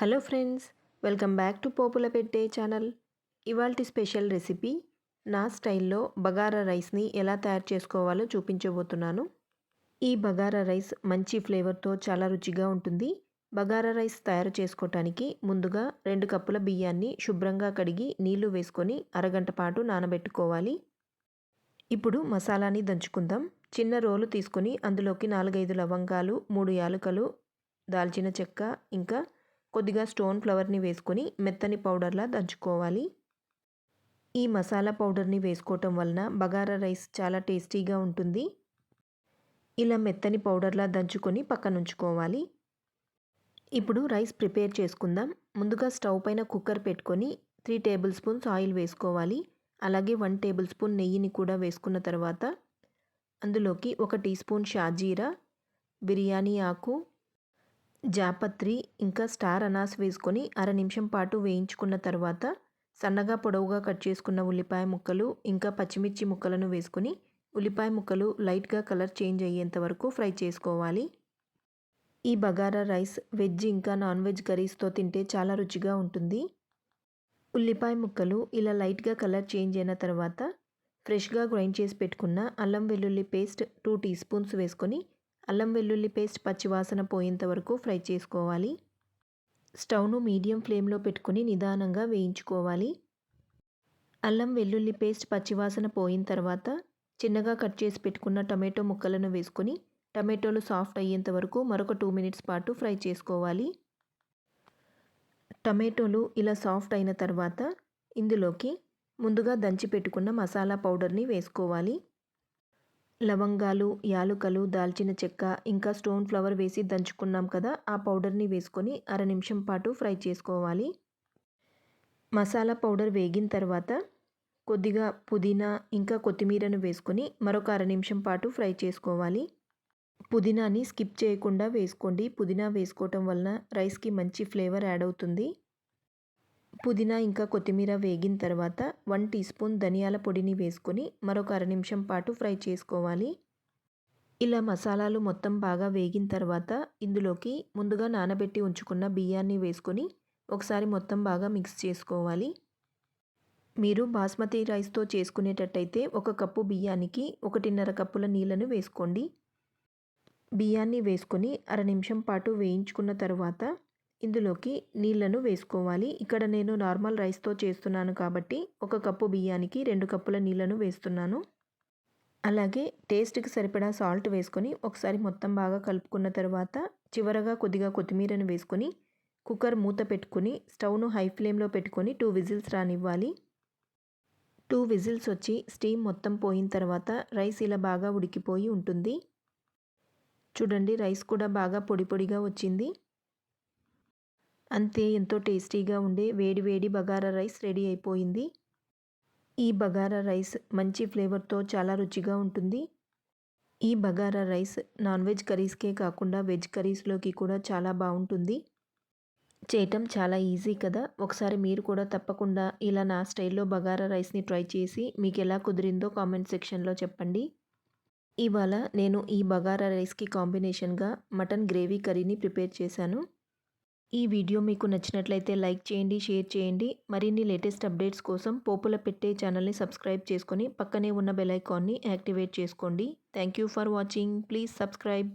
Hello friends welcome back to Popula Pette channel. ఇవాల్టి special recipe నా స్టైల్లో బగారా రైస్ని ఎలా తయారు చేసుకోవాలో చూపించబోతున్నాను. ఈ బగారా రైస్ మంచి ఫ్లేవర్తో చాలా రుచిగా ఉంటుంది. బగారా రైస్ తయారు చేసుకోవటానికి ముందుగా రెండు కప్పుల బియ్యాన్ని శుభ్రంగా కడిగి నీళ్ళు వేసుకొని అరగంట పాటు నానబెట్టుకోవాలి. ఇప్పుడు మసాలాని దంచుకుందాం. చిన్న రోలు తీసుకొని అందులోకి నాలుగైదు లవంగాలు మూడు యాలకలు దాల్చిన చెక్క ఇంకా కొద్దిగా స్టోన్ ఫ్లవర్ని వేసుకొని మెత్తని పౌడర్లా దంచుకోవాలి. ఈ మసాలా పౌడర్ని వేసుకోవటం వలన బగారా రైస్ చాలా టేస్టీగా ఉంటుంది. ఇలా మెత్తని పౌడర్లా దంచుకొని పక్కన ఉంచుకోవాలి ఇప్పుడు రైస్ ప్రిపేర్ చేసుకుందాం. ముందుగా స్టవ్ పైన కుక్కర్ పెట్టుకొని త్రీ టేబుల్ స్పూన్స్ ఆయిల్ వేసుకోవాలి. అలాగే వన్ టేబుల్ స్పూన్ నెయ్యిని కూడా వేసుకున్న తర్వాత అందులోకి ఒక టీ స్పూన్ షాజీరా బిర్యానీ ఆకు జాపత్రి ఇంకా స్టార్ అనాస్ వేసుకొని అర నిమిషం పాటు వేయించుకున్న తర్వాత సన్నగా పొడవుగా కట్ చేసుకున్న ఉల్లిపాయ ముక్కలు ఇంకా పచ్చిమిర్చి ముక్కలను వేసుకొని ఉల్లిపాయ ముక్కలు లైట్గా కలర్ చేంజ్ అయ్యేంత వరకు ఫ్రై చేసుకోవాలి. ఈ బగారా రైస్ వెజ్ ఇంకా నాన్ వెజ్ కర్రీస్తో తింటే చాలా రుచిగా ఉంటుంది. ఉల్లిపాయ ముక్కలు ఇలా లైట్గా కలర్ చేంజ్ అయిన తర్వాత ఫ్రెష్గా గ్రైండ్ చేసి పెట్టుకున్న అల్లం వెల్లుల్లి పేస్ట్ టూ టీ స్పూన్స్ వేసుకొని అల్లం వెల్లుల్లి పేస్ట్ పచ్చివాసన పోయేంత వరకు ఫ్రై చేసుకోవాలి. స్టవ్ను మీడియం ఫ్లేమ్లో పెట్టుకుని నిదానంగా వేయించుకోవాలి. అల్లం వెల్లుల్లి పేస్ట్ పచ్చివాసన పోయిన తర్వాత చిన్నగా కట్ చేసి పెట్టుకున్న టమాటో ముక్కలను వేసుకొని టమాటోలు సాఫ్ట్ అయ్యేంత వరకు మరొక టూ మినిట్స్ పాటు ఫ్రై చేసుకోవాలి. టమాటోలు ఇలా సాఫ్ట్ అయిన తర్వాత ఇందులోకి ముందుగా దంచి పెట్టుకున్న మసాలా పౌడర్ని వేసుకోవాలి. లవంగాలు యాలుకలు దాల్చిన చెక్క ఇంకా స్టోన్ ఫ్లవర్ వేసి దంచుకున్నాం కదా ఆ పౌడర్ని వేసుకొని అర నిమిషం పాటు ఫ్రై చేసుకోవాలి. మసాలా పౌడర్ వేగిన తర్వాత కొద్దిగా పుదీనా ఇంకా కొత్తిమీరను వేసుకొని మరొక అర నిమిషం పాటు ఫ్రై చేసుకోవాలి. పుదీనాని స్కిప్ చేయకుండా వేసుకోండి. పుదీనా వేసుకోవటం వలన రైస్కి మంచి ఫ్లేవర్ యాడ్ అవుతుంది. పుదీనా ఇంకా కొత్తిమీర వేగిన తర్వాత వన్ టీ స్పూన్ ధనియాల పొడిని వేసుకొని మరొక అర నిమిషం పాటు ఫ్రై చేసుకోవాలి. ఇలా మసాలాలు మొత్తం బాగా వేగిన తర్వాత ఇందులోకి ముందుగా నానబెట్టి ఉంచుకున్న బియ్యాన్ని వేసుకొని ఒకసారి మొత్తం బాగా మిక్స్ చేసుకోవాలి. మీరు బాస్మతి రైస్తో చేసుకునేటట్టయితే ఒక కప్పు బియ్యానికి ఒకటిన్నర కప్పుల నీళ్ళను వేసుకోండి. బియ్యాన్ని వేసుకొని అర నిమిషం పాటు వేయించుకున్న తర్వాత ఇందులోకి నీళ్ళను వేసుకోవాలి. ఇక్కడ నేను నార్మల్ రైస్తో చేస్తున్నాను కాబట్టి ఒక కప్పు బియ్యానికి రెండు కప్పుల నీళ్ళను వేస్తున్నాను. అలాగే టేస్ట్కి సరిపడా సాల్ట్ వేసుకొని ఒకసారి మొత్తం బాగా కలుపుకున్న తర్వాత చివరగా కొద్దిగా కొత్తిమీరను వేసుకొని కుక్కర్ మూత పెట్టుకుని స్టవ్ను హై ఫ్లేమ్లో పెట్టుకొని టూ విజిల్స్ రానివ్వాలి. టూ విజిల్స్ వచ్చి స్టీమ్ మొత్తం పోయిన తర్వాత రైస్ ఇలా బాగా ఉడికిపోయి ఉంటుంది. చూడండి రైస్ కూడా బాగా పొడి పొడిగా వచ్చింది. అంతే ఎంతో టేస్టీగా ఉండే వేడి వేడి బగారా రైస్ రెడీ అయిపోయింది. ఈ బగారా రైస్ మంచి ఫ్లేవర్తో చాలా రుచిగా ఉంటుంది. ఈ బగారా రైస్ నాన్ వెజ్ కర్రీస్కే కాకుండా వెజ్ కర్రీస్లోకి కూడా చాలా బాగుంటుంది. చేయటం చాలా ఈజీ కదా! ఒకసారి మీరు కూడా తప్పకుండా ఇలా నా స్టైల్లో బగారా రైస్ని ట్రై చేసి మీకు ఎలా కుదిరిందో కామెంట్ సెక్షన్లో చెప్పండి. ఇవాళ నేను ఈ బగారా రైస్కి కాంబినేషన్గా మటన్ గ్రేవీ కర్రీని ప్రిపేర్ చేశాను. ఈ వీడియో మీకు నచ్చినట్లయితే లైక్ చేయండి షేర్ చేయండి. మరిన్ని లేటెస్ట్ అప్డేట్స్ కోసం పోపుల పెట్టే ఛానల్ని సబ్స్క్రైబ్ చేసుకొని పక్కనే ఉన్న బెల్ ఐకాన్ని యాక్టివేట్ చేసుకోండి. Thank you for watching. Please subscribe.